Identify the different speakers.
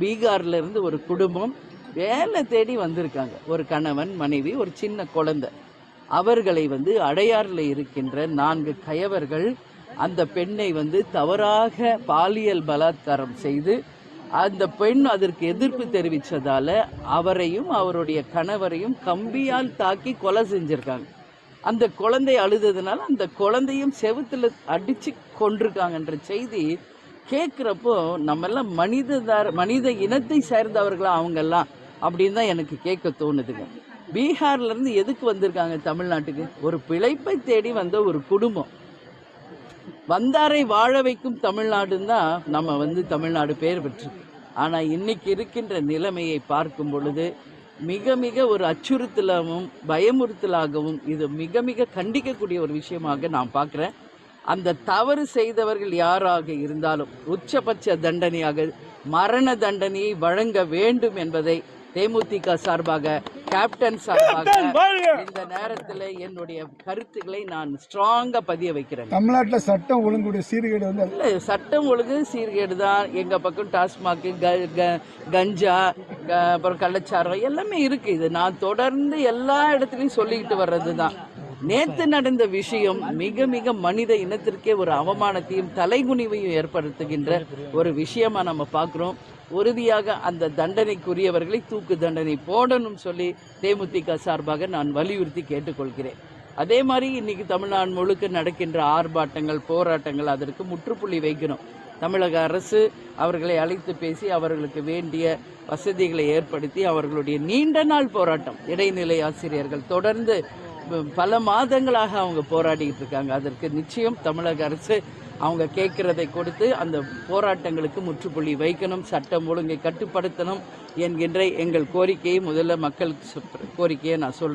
Speaker 1: பீகார்ல இருந்து ஒரு குடும்பம் வேலை தேடி வந்திருக்காங்க. ஒரு கணவன் மனைவி ஒரு சின்ன குழந்தை. அவர்களை வந்து அடையாறில் இருக்கின்ற நான்கு கயவர்கள் அந்த பெண்ணை வந்து தவறாக பாலியல் பலாத்காரம் செய்து அந்த பெண் அதற்கு எதிர்ப்பு தெரிவித்ததால் அவரையும் அவருடைய கணவரையும் கம்பியால் தாக்கி கொலை செஞ்சிருக்காங்க. அந்த குழந்தை அழுததுனால அந்த குழந்தையும் செவுத்தில் அடித்து கொண்டிருக்காங்கன்ற செய்தி கேட்குறப்போ நம்மெல்லாம் மனிததார மனித இனத்தை சேர்ந்தவர்களா அவங்கெல்லாம் அப்படின்னு தான் எனக்கு கேட்க தோணுதுங்க. பீகார்லேருந்து எதுக்கு வந்திருக்காங்க தமிழ்நாட்டுக்கு? ஒரு பிழைப்பை தேடி வந்த ஒரு குடும்பம். வந்தாரை வாழ வைக்கும் தமிழ்நாடுன்னு தான் நம்ம வந்து தமிழ்நாடு பேர் பெற்றிருக்கு. ஆனால் இன்னைக்கு இருக்கின்ற நிலைமையை பார்க்கும் பொழுது மிக மிக ஒரு அச்சுறுத்தலாகவும் பயமுறுத்தலாகவும் இது மிக மிக கண்டிக்கக்கூடிய ஒரு விஷயமாக நான் பார்க்குறேன். அந்த தவறு செய்தவர்கள் யாராக இருந்தாலும் உச்சபட்ச தண்டனையாக மரண தண்டனையை வழங்க வேண்டும் என்பதை தேமுதிக சார்பாக கேப்டன் சார்பாக இந்த நேரத்தில் என்னுடைய கருத்துக்களை நான் ஸ்ட்ராங்கா பதிய வைக்கிறேன்
Speaker 2: தமிழ்நாட்டுல சட்டம் ஒழுங்குடைய சீர்கேடு வந்து
Speaker 1: இல்ல சட்டம் ஒழுங்கு சீர்கேடு தான். எங்க பக்கம் டாஸ்மாக் க- க- கஞ்சா அப்புறம் கள்ளச்சாரம் எல்லாமே இருக்கு. இது நான் தொடர்ந்து எல்லா இடத்துலையும் சொல்லிக்கிட்டு வர்றது தான் நேத்து நடந்த விஷயம் மிக மிக மனித இனத்திற்கே ஒரு அவமானத்தையும் தலைகுனிவையும் ஏற்படுத்துகின்ற ஒரு விஷயமா நம்ம பார்க்குறோம். உறுதியாக அந்த தண்டனைக்குரியவர்களை தூக்கு தண்டனை போடணும் சொல்லி தேமுதிக சார்பாக நான் வலியுறுத்தி கேட்டுக்கொள்கிறேன். அதே மாதிரி இன்னைக்கு தமிழ்நாடு முழுக்க நடக்கின்ற ஆர்ப்பாட்டங்கள் போராட்டங்கள் அதற்கு முற்றுப்புள்ளி வைக்கணும். தமிழக அரசு அவர்களை அழைத்து பேசி அவர்களுக்கு வேண்டிய வசதிகளை ஏற்படுத்தி அவர்களுடைய நீண்ட நாள் போராட்டம் இடைநிலை ஆசிரியர்கள் தொடர்ந்து பல மாதங்களாக அவங்க போராடிக்கிட்டு இருக்காங்க. அதற்கு நிச்சயம் தமிழக அரசு அவங்க கேட்கிறதை கொடுத்து அந்த போராட்டங்களுக்கு முற்றுப்புள்ளி வைக்கணும் சட்டம் ஒழுங்கை கட்டுப்படுத்தணும் என்கின்ற எங்கள் கோரிக்கையை முதல்ல மக்கள் கோரிக்கையை நான் சொல்கிறேன்